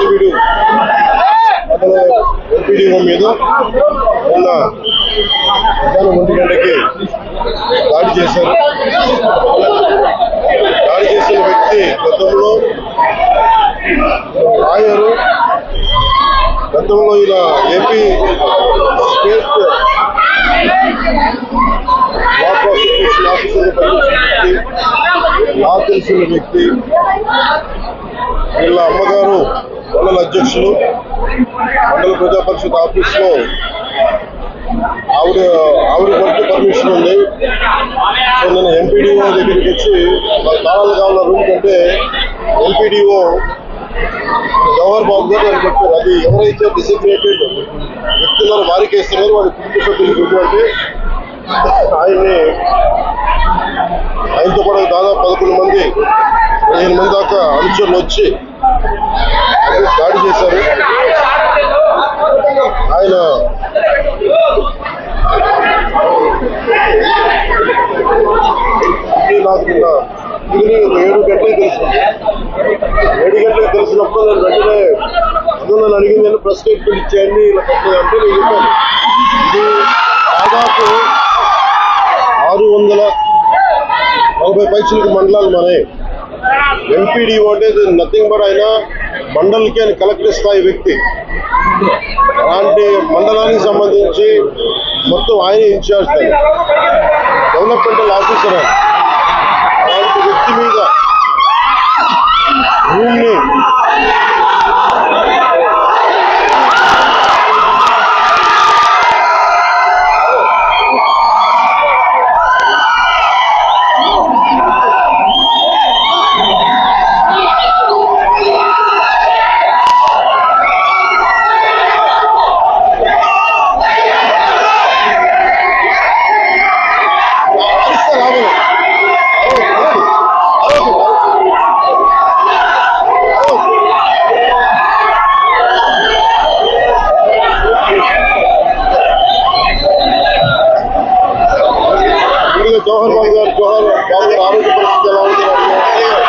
కాలివీడు MPDO మీద ఉన్న మధ్యాహ్నం ఒంటి గంటకి దాడి చేశారు. దాడి చేసిన వ్యక్తి గతంలో లాయరు గతంలో ఇలా AP state law prosecution officer పనిచేసిన వ్యక్తి లా తెలిసిన వ్యక్తి వీళ్ళ అమ్మగారు మండల అధ్యక్షులు మండల ప్రజా పరిషత్ ఆఫీస్లో ఆవిడ ఆవిడ కొరకు పర్మిషన్ ఉంది. సో నేను ఎంపీడీఓ దగ్గరికి వచ్చి నాకు తాళాలు కావాల రూమ్ కంటే ఎంపీడీఓ జవహర్ బాబు గారు అని చెప్పారు. అది ఎవరైతే డిసిగ్నేటెడ్ వ్యక్తులను వారికి ఇస్తున్నారు వాడి కుటుంబ సభ్యులకు ఆయన్ని ఆయనతో పాటు దాదాపు పదకొండు మంది పదిహేను మంది దాకా అనుచరులు వచ్చి దాడి చేశారు? ఆయన. నాకు ఏడు గంటలే తెలుసు. ఏడు గంటలే తెలిసినప్పుడు నేను వెంటనే అందులో అడిగింది నేను ప్రెస్ స్టేట్మెంట్ ఇచ్చేయండి ఇలా కొత్తగా అంటే నేను చెప్పాను. ఇది దాదాపు ఆరు వందల నలభై పైసలకు మండలాలు మనే ఎంపీడీఓ అంటే నథింగ్ బట్ అయినా మండలికి అని కలెక్టర్ స్థాయి వ్యక్తి. అలాంటి మండలానికి సంబంధించి మొత్తం ఆయన ఇన్ఛార్జ్ డెవలప్మెంటల్ ఆఫీసర్ అలాంటి వ్యక్తి మీద భూమిని అరిస్తే లాభం లేదు. అరవకు, అరవకు, అరవకు. ముందుగా జవహర్ బాబు గారు జవహర్ బాబు గారు ఆరోగ్య పరిస్థితి ఎలా ఉంది అని అడిగారు.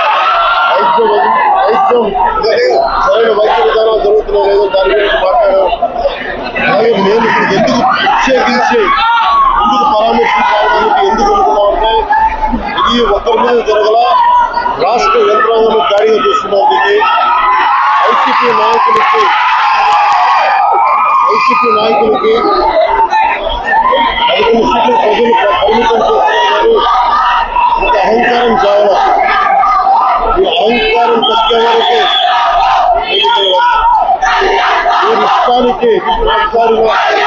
సరైన వైద్య విధానాలు జరుగుతుందో లేదో దాని గురించి మాట్లాడారు అలాగే ఎందుకు ప్రత్యేకించి ఎందుకు పరామర్శించడానికి ఎందుకు అనుకున్నామంటే ఇది ఒక్కరి మీద జరగల రాష్ట్ర యంత్రాంగం దాడిగా చూస్తున్నాం దీన్ని వైసీపీ నాయకులకి వైసీపీ నాయకులకి పదకొండు సీట్లు ప్రజలు పరిమితం చేస్తున్నారు ఒక అహంకారం చాలా ఈ అహంకారం తగ్గే వరకు ఎన్నికలు వస్తాయి.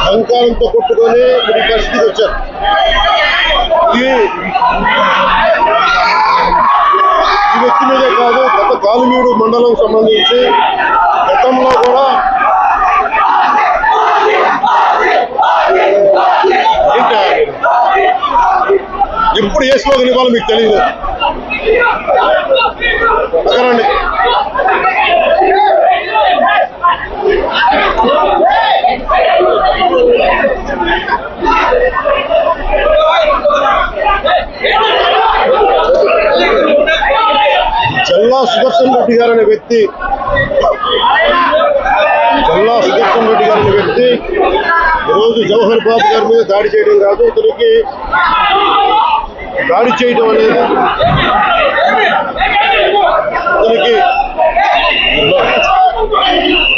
అహంకారంతో కొట్టుకొని మీరు ఈ పరిస్థితికి వచ్చారు ఇది ఈ వ్యక్తి మీదే కాదు గత కాలుమీడు మండలం సంబంధించి గతంలో కూడా ఎప్పుడు ఏ స్లోగన్ ఇవ్వాలో మీకు తెలియదు పక్కనండి జల్లా సుదర్శన్ రెడ్డి గారు అనే వ్యక్తి. జల్లా సుదర్శన్ రెడ్డి గారు అనే వ్యక్తి. ఈరోజు జవహర్ బాబు గారి మీద దాడి చేయడం కాదు. ఇతనికి దాడి చేయడం అనేది ఇతనికి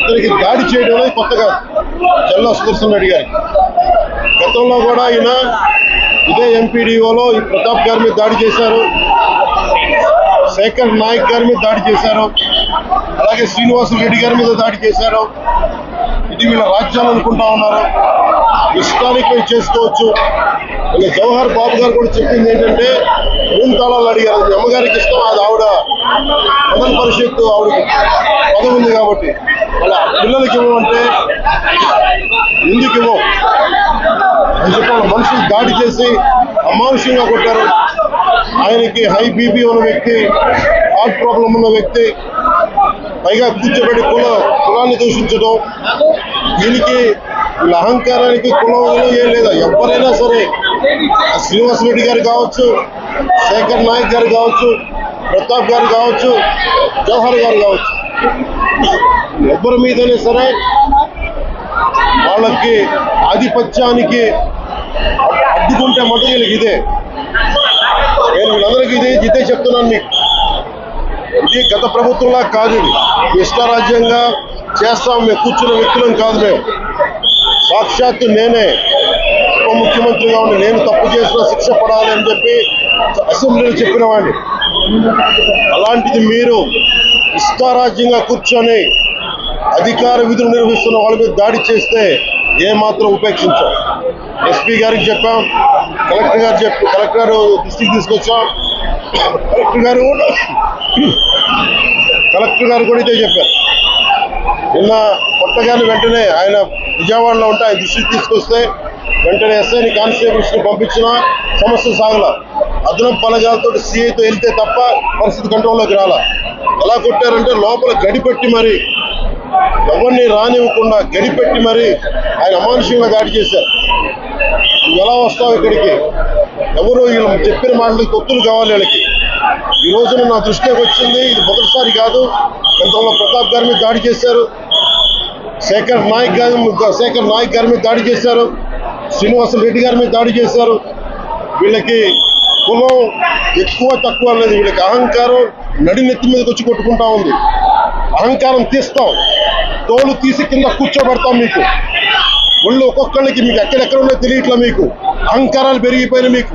ఇతనికి దాడి చేయడం అనేది కొత్తగా జల్లా సుదర్శన్ రెడ్డి గారికి గతంలో కూడా ఆయన ఇదే ఎంపీడీఓలో ఈ ప్రతాప్ గారి మీద దాడి చేశారు. శేఖర్ నాయక్ గారి మీద దాడి చేశారు. అలాగే శ్రీనివాసులు రెడ్డి గారి మీద దాడి చేశారు. ఇది వీళ్ళ రాజ్యాలు అనుకుంటా ఉన్నారు. ఇష్టానికి పోయి చేసుకోవచ్చు. ఇంకా జవహర్ బాబు గారు కూడా చెప్పింది ఏంటంటే మూడు తాళాలు అడిగారు. అది అమ్మగారికి ఇష్టం అది ఆవిడ ప్రధాన పరిషత్తు ఆవిడకి పదవి ఉంది కాబట్టి. అలా పిల్లలకి ఇవ్వమంటే ఎందుకు ఇవ్వం? అని చెప్పి మనుషులు దాడి చేసి అమానుషంగా కొట్టారు. ఆయనకి హై బీపీ ఉన్న వ్యక్తి హార్ట్ ప్రాబ్లం ఉన్న వ్యక్తి పైగా కూర్చోబెట్టి కుల కులాన్ని దూషించడం దీనికి వీళ్ళ అహంకారానికి కులం ఏం లేదా. ఎవరైనా సరే శ్రీనివాస్ రెడ్డి గారు కావచ్చు శేఖర్ నాయక్ గారు కావచ్చు ప్రతాప్ గారు కావచ్చు జవహర్ గారు కావచ్చు ఎవరి మీదనే సరే వాళ్ళకి ఆధిపత్యానికి అడ్డుకుంటే మటుకు వీళ్ళకి ఇదే. నేను వీళ్ళందరికీ ఇదే ఇదే చెప్తున్నాను మీకు. ఇది గత ప్రభుత్వంలా కాదు ఇష్టారాజ్యంగా చేస్తాం మేము కూర్చున్న వ్యక్తులం కాదు మేము. సాక్షాత్తు నేనే ఉప ముఖ్యమంత్రిగా ఉండి నేను తప్పు చేసిన శిక్ష పడాలి అని చెప్పి అసెంబ్లీలో చెప్పిన వాడిని. అలాంటిది మీరు ఇష్టారాజ్యంగా కూర్చొని అధికార విధులు నిర్వహిస్తున్న వాళ్ళ మీద దాడి చేస్తే ఏమాత్రం ఉపేక్షించాం. ఎస్పీ గారికి చెప్పాం కలెక్టర్ గారు చెప్పి కలెక్టర్ గారు దృష్టికి తీసుకొచ్చాం. కలెక్టర్ గారు కూడా కలెక్టర్ గారు కూడా ఇదే చెప్పారు. నిన్న కొత్తగానే వెంటనే ఆయన విజయవాడలో ఉంటే ఆయన దృష్టికి తీసుకొస్తే వెంటనే ఎస్ఐని కానిస్టేబుల్స్ని పంపించిన సమస్య సాగల. అదనం పలగాలతో సీఐతో వెళ్తే తప్ప పరిస్థితి కంట్రోల్లోకి రాలా. ఎలా కొట్టారంటే లోపల గడిపెట్టి మరి ఎవరిని రానివ్వకుండా గడిపెట్టి మరి ఆయన అమానుషంగా దాడి చేశారు. నువ్వు ఎలా వస్తావు ఇక్కడికి? ఎవరు వీళ్ళు చెప్పిన మాటలకు తొత్తులు కావాలి వీళ్ళకి. ఈ రోజున నా దృష్టికి వచ్చింది ఇది మొదటిసారి కాదు. గతంలో ప్రతాప్ గారి మీద దాడి చేశారు. శేఖర్ నాయక్ గారి శేఖర్ నాయక్ గారి మీద దాడి చేశారు. శ్రీనివాస రెడ్డి గారి మీద దాడి చేశారు. వీళ్ళకి కులం ఎక్కువ తక్కువ లేదు వీళ్ళకి అహంకారం నడినెత్తి మీదకి వచ్చి కొట్టుకుంటా ఉంది. అహంకారం తీస్తాం. తోలు తీసి కింద కూర్చోబెడతాం మీకు. ఒళ్ళు ఒక్కొక్కళ్ళకి మీకు ఎక్కడెక్కడ ఉన్నాయో తెలియట్లా మీకు. అహంకారాలు పెరిగిపోయినాయి మీకు.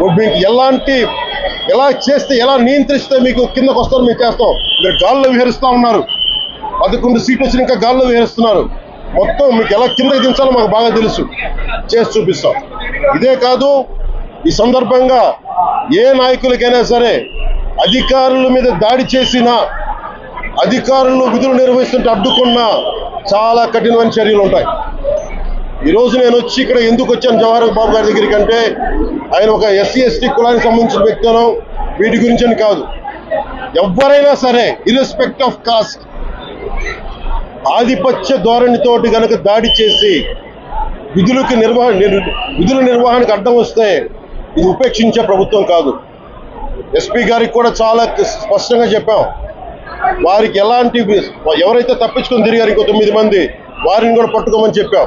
ఎలాంటి ఎలా చేస్తే ఎలా నియంత్రిస్తే మీకు కిందకు వస్తారు మేము చేస్తాం. మీరు గాల్లో విహరిస్తూ ఉన్నారు. పదకొండు సీట్లు వచ్చిన ఇంకా గాల్లో విహరిస్తున్నారు. మొత్తం మీకు ఎలా కిందకి దించాలో మాకు బాగా తెలుసు. చేసి చూపిస్తాం. ఇదే కాదు ఈ సందర్భంగా ఏ నాయకులకైనా సరే అధికారుల మీద దాడి చేసిన అధికారులు విధులు నిర్వహిస్తుంటే అడ్డుకున్నా చాలా కఠినమైన చర్యలు ఉంటాయి. ఈ రోజు నేను వచ్చి ఇక్కడ ఎందుకు వచ్చాను జవహర్ బాబు గారి దగ్గరికి అంటే ఆయన ఒక ఎస్సీ ఎస్టీ కులానికి సంబంధించిన వ్యక్తులను వీటి గురించి అని కాదు. ఎవరైనా సరే ఇర్రెస్పెక్ట్ ఆఫ్ కాస్ట్ ఆధిపత్య ధోరణితోటి కనుక దాడి చేసి విధులకు నిర్వహణ విధుల నిర్వహణకు అడ్డం వస్తే ఇది ఉపేక్షించే ప్రభుత్వం కాదు. ఎస్పీ గారికి కూడా చాలా స్పష్టంగా చెప్పాం. వారికి ఎలాంటి ఎవరైతే తప్పించుకొని తిరిగారు ఇంకో తొమ్మిది మంది వారిని కూడా పట్టుకోమని చెప్పాం.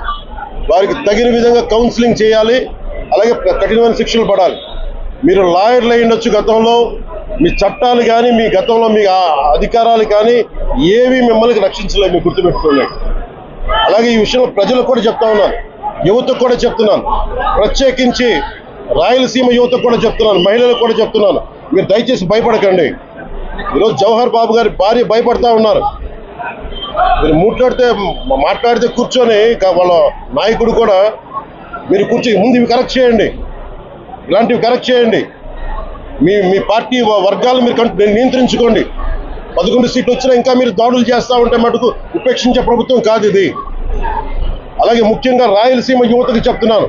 వారికి తగిన విధంగా కౌన్సిలింగ్ చేయాలి అలాగే కఠినమైన శిక్షలు పడాలి. మీరు లాయర్లు అయి ఉండొచ్చు గతంలో మీ చట్టాలు కానీ మీ గతంలో మీ అధికారాలు కానీ ఏవి మిమ్మల్ని రక్షించలేదు మీరు గుర్తుపెట్టుకోండి అలాగే ఈ విషయంలో ప్రజలకు కూడా చెప్తా ఉన్నాను యువతకు కూడా చెప్తున్నాను. ప్రత్యేకించి రాయలసీమ యువతకు కూడా చెప్తున్నాను మహిళలకు కూడా చెప్తున్నాను. మీరు దయచేసి భయపడకండి. ఈరోజు జవహర్ బాబు గారి భార్య భయపడతా ఉన్నారు. మీరు ముట్లాడితే మాట్లాడితే కూర్చొని వాళ్ళ నాయకుడు కూడా మీరు కూర్చొని ముందు ఇవి కరెక్ట్ చేయండి. ఇలాంటివి కరెక్ట్ చేయండి. మీ మీ పార్టీ వర్గాలు మీరు కన్- నియంత్రించుకోండి. పదకొండు సీట్లు వచ్చినా ఇంకా మీరు దాడులు చేస్తా ఉంటే మటుకు ఉపేక్షించే ప్రభుత్వం కాదు ఇది. అలాగే ముఖ్యంగా రాయలసీమ యువతకు చెప్తున్నాను.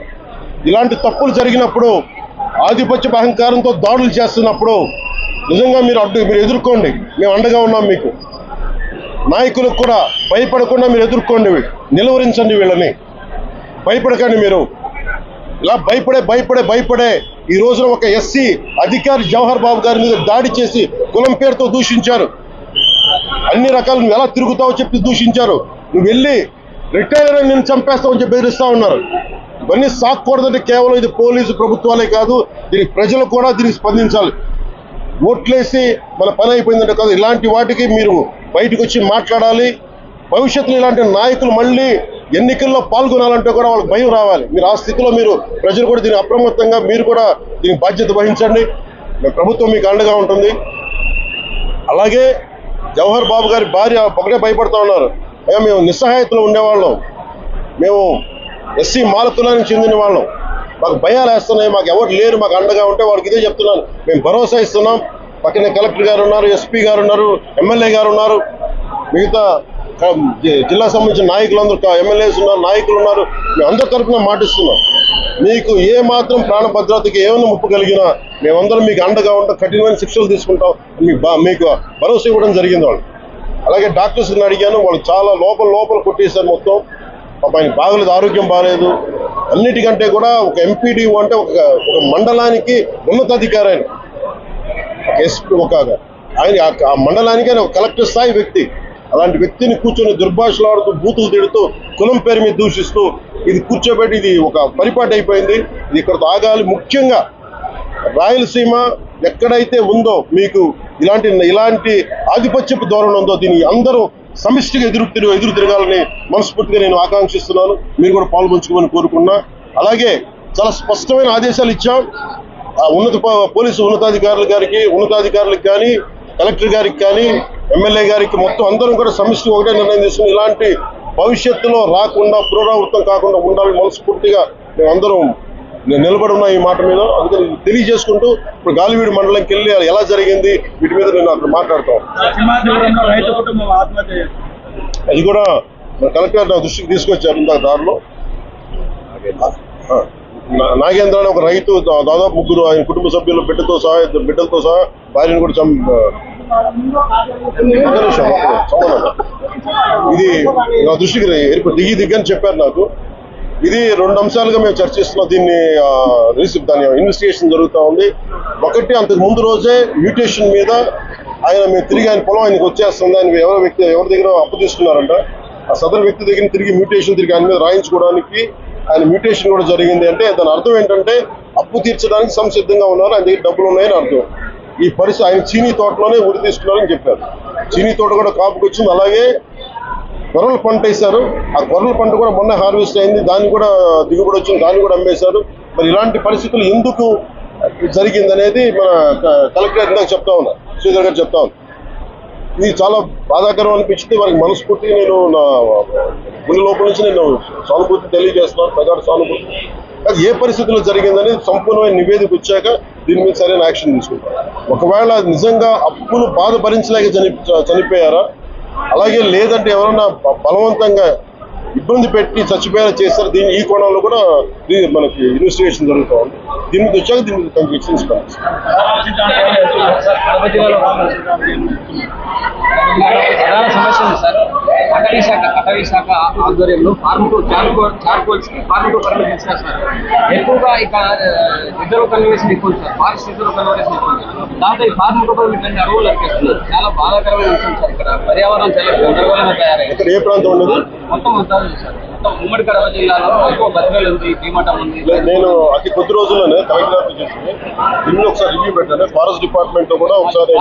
ఇలాంటి తప్పులు జరిగినప్పుడు ఆధిపత్య అహంకారంతో దాడులు చేస్తున్నప్పుడు నిజంగా మీరు అడ్డు మీరు ఎదుర్కోండి. మేము అండగా ఉన్నాం మీకు. నాయకులకు కూడా భయపడకుండా మీరు ఎదుర్కోండి నిలువరించండి వీళ్ళని. భయపడకండి మీరు. ఇలా భయపడే భయపడే భయపడే ఈ రోజున ఒక ఎస్సీ అధికారి జవహర్ బాబు గారి మీద దాడి చేసి కులం పేరుతో దూషించారు. అన్ని రకాలు నువ్వు ఎలా తిరుగుతావో చెప్పి దూషించారు. నువ్వు వెళ్ళి రిటైర్ అని నేను చంపేస్తావని చెప్పి బెదిరిస్తా ఉన్నారు. ఇవన్నీ సాక్కూడదంటే కేవలం ఇది పోలీసు ప్రభుత్వాలే కాదు దీనికి ప్రజలు కూడా దీనికి స్పందించాలి. ఓట్లేసి మన పని అయిపోయిందంటే కాదు ఇలాంటి వాటికి మీరు బయటకు వచ్చి మాట్లాడాలి. భవిష్యత్తులో ఇలాంటి నాయకులు మళ్ళీ ఎన్నికల్లో పాల్గొనాలంటే కూడా వాళ్ళకి భయం రావాలి. మీరు ఆ స్థితిలో మీరు ప్రజలు కూడా దీని అప్రమత్తంగా మీరు కూడా దీనికి బాధ్యత వహించండి. ప్రభుత్వం మీకు అండగా ఉంటుంది. అలాగే జవహర్ బాబు గారి భార్య ఒకటే భయపడతా ఉన్నారు. అయ్యా మేము నిస్సహాయతలో ఉండేవాళ్ళం. మేము ఎస్సీ మాలకులానికి చెందిన వాళ్ళం. మాకు భయాలు వేస్తున్నాయి మాకు ఎవరు లేరు. మాకు అండగా ఉంటే వాళ్ళకి ఇదే చెప్తున్నాను. మేము భరోసా ఇస్తున్నాం. పక్కనే కలెక్టర్ గారు ఉన్నారు ఎస్పీ గారు ఉన్నారు ఎమ్మెల్యే గారు ఉన్నారు. మిగతా జిల్లా సంబంధించిన నాయకులందరూ ఎమ్మెల్యేస్ ఉన్నారు నాయకులు ఉన్నారు. మేము అందరి తరఫున మాటిస్తున్నాం. మీకు ఏ మాత్రం ప్రాణ భద్రతకి ఏమైనా ముప్పు కలిగినా మేమందరం మీకు అండగా ఉంటాం కఠినమైన శిక్షలు తీసుకుంటాం మీకు బా మీకు భరోసా ఇవ్వడం జరిగింది వాళ్ళు అలాగే డాక్టర్స్ని అడిగాను వాళ్ళు చాలా లోపల లోపల కొట్టేశారు మొత్తం. పాప ఆయన బాగలేదు ఆరోగ్యం బాగలేదు. అన్నిటికంటే కూడా ఒక ఎంపీడీఓ అంటే ఒక ఒక మండలానికి ఉన్నతాధికారి ఎస్పీ ఒక ఆయన ఆ- ఆ మండలానికి ఒక కలెక్టర్ స్థాయి వ్యక్తి. అలాంటి వ్యక్తిని కూర్చొని దుర్భాషలాడుతూ బూతులు తిడుతూ కులం పేరు మీద దూషిస్తూ ఇది కూర్చోబెట్టి ఇది ఒక పరిపాటి అయిపోయింది. ఇది ఇక్కడ ఆగాలి. ముఖ్యంగా రాయలసీమ ఎక్కడైతే ఉందో మీకు ఇలాంటి ఇలాంటి ఆధిపత్యపు ధోరణి ఉందో దీన్ని అందరూ సమిష్టిగా ఎదురు తిరుగు ఎదురు తిరగాలని మనస్ఫూర్తిగా నేను ఆకాంక్షిస్తున్నాను. మీరు కూడా పాల్పంచుకోమని కోరుకున్నా. అలాగే చాలా స్పష్టమైన ఆదేశాలు ఇచ్చాం. ఆ ఉన్నత పోలీసు ఉన్నతాధికారుల గారికి ఉన్నతాధికారులకు కానీ కలెక్టర్ గారికి కానీ ఎమ్మెల్యే గారికి మొత్తం అందరం కూడా సమిష్టి ఒకటే నిర్ణయం తీసుకుని ఇలాంటి భవిష్యత్తులో రాకుండా పునరావృతం కాకుండా ఉండాలని మనస్ఫూర్తిగా మేమందరం నేను నిలబడి ఉన్న ఈ మాట మీద అందుకని తెలియజేసుకుంటూ ఇప్పుడు గాలివీడు మండలంకి వెళ్ళి ఎలా జరిగింది వీటి మీద నేను అక్కడ మాట్లాడతాను చేసుకుంది. అది కూడా మన కలెక్టర్ నా దృష్టికి తీసుకొచ్చారు ఇందాక దారిలో. నాగేంద్ర ఒక రైతు దాదాపు ముగ్గురు ఆయన కుటుంబ సభ్యులు బిడ్డతో సహా బిడ్డలతో సహా భార్యను కూడా ఇది నా దృష్టికి ఏర్పడి దిగి దిగ్గని చెప్పారు నాకు. ఇది రెండు అంశాలుగా మేము చర్చిస్తున్నాం. దీన్ని ఆ, దాని ఇన్వెస్టిగేషన్ జరుగుతూ ఉంది. ఒకటి అంతకు ముందు రోజే మ్యూటేషన్ మీద ఆయన మేము తిరిగి ఆయన పొలం ఆయనకు వచ్చేస్తుంది. ఆయన ఎవరో వ్యక్తి ఎవరి దగ్గర అప్పు తీసుకున్నారంట. ఆ సదరు వ్యక్తి దగ్గర తిరిగి మ్యూటేషన్ తిరిగి ఆయన మీద రాయించుకోవడానికి ఆయన మ్యూటేషన్ కూడా జరిగింది అంటే దాని అర్థం ఏంటంటే అప్పు తీర్చడానికి సంసిద్ధంగా ఉన్నారు ఆయన దగ్గర డబ్బులు ఉన్నాయని అర్థం. ఈ పరిస్థితి ఆయన చీనీ తోటలోనే ఉరి తీసుకున్నారని చెప్పారు. చీనీ తోట కూడా కాపుకి వచ్చింది. అలాగే గొర్రెల పంట వేశారు. ఆ గొర్రెల పంట కూడా మొన్న హార్వెస్ట్ అయింది. దాన్ని కూడా దిగుబడి వచ్చింది. దాన్ని కూడా అమ్మేశారు. మరి ఇలాంటి పరిస్థితులు ఎందుకు జరిగిందనేది మన క- కలెక్టర్ ఇందాక చెప్తా ఉన్నా శ్రీధర్ గారు చెప్తా ఉన్నా ఇది చాలా బాధాకరం అనిపించింది. వారికి మనస్ఫూర్తిగా నేను నా గుండె లోపల నుంచి నేను సానుభూతి తెలియజేస్తున్నాను. ప్రజల సానుభూతి. అది ఏ పరిస్థితుల్లో జరిగిందని సంపూర్ణమైన నివేదిక వచ్చాక దీని మీద సరైన యాక్షన్ తీసుకుంటాం ఒకవేళ నిజంగా అప్పులు బాధ భరించలేక చని చనిపోయారా? అలాగే లేదంటే ఎవరన్నా బ- బలవంతంగా ఇబ్బంది పెట్టి చచ్చిపోయేలా చేస్తారు. దీని ఈ కోణంలో కూడా మనకి ఇన్వెస్టిగేషన్ జరుగుతూ ఉంది దీని మీద వచ్చాక దీని మీద సార్. అటవీ శాఖ శాఖ ఆధ్వర్యంలో చార్కోల్ చార్కోల్స్ పర్మిట్ ఇస్తారు సార్. ఎక్కువగా ఇక రిజర్వ్ కన్వర్వేషన్ ఎక్కువ ఉంది సార్. ఫారెస్ట్ రిజర్వ్ కన్వర్వేషన్ ఎక్కువ ఉంది. దాంతో ఈ ఫార్మ్ టు పర్మిట్ అన్ని అడవులు అనిపిస్తున్నారు చాలా బాధాకరమైన విషయం సార్. ఇక్కడ పర్యావరణం చాలా గందరగోళంగా తయారైంది. ఇక్కడ ఏ ప్రాంతం ఉండదు మొత్తం అంతా ఉమ్మడి కడప జిల్లాలో ఎక్కువ బతికేలు ఉంది భీమటం ఉంది. లే- నేను అతి కొద్ది రోజుల్లోనే కలెక్టర్ ఆఫీస్ చేసి దీన్ని ఒకసారి రివ్యూ పెట్టాను ఫారెస్ట్ డిపార్ట్మెంట్లో కూడా ఒకసారి.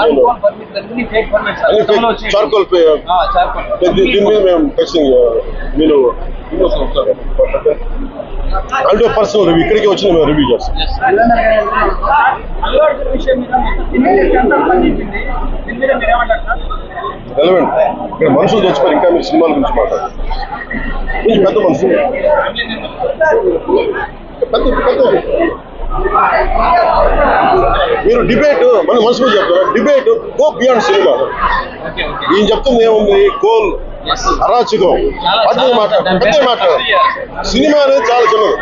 చార్కోల్ దీని మీద మేము టెస్టింగ్ ఒకసారి ఒకసారి అంటే పర్సనల్ రివ్యూ ఇక్కడికి వచ్చి మేము రివ్యూ చేస్తాం విషయం మీద రెలవెంట్ ఇక్కడ మనుషులు తెచ్చిపోయి ఇంకా మీరు సినిమాల గురించి మాట్లాడారు పెద్ద మనుషులు. పెద్ద పెద్ద. మీరు డిబేట్ మన మనసులో చెప్తారు. డిబేట్ గో బియాండ్ సినిమా ఈయన చెప్తుంది ఏముంది? గోల్ అరాచకం. చాలా- పెద్ద చాలా మాట్లాడు దాని పెద్ద best మాట్లాడు. of the year. సినిమా అనేది చాలా చిన్నది.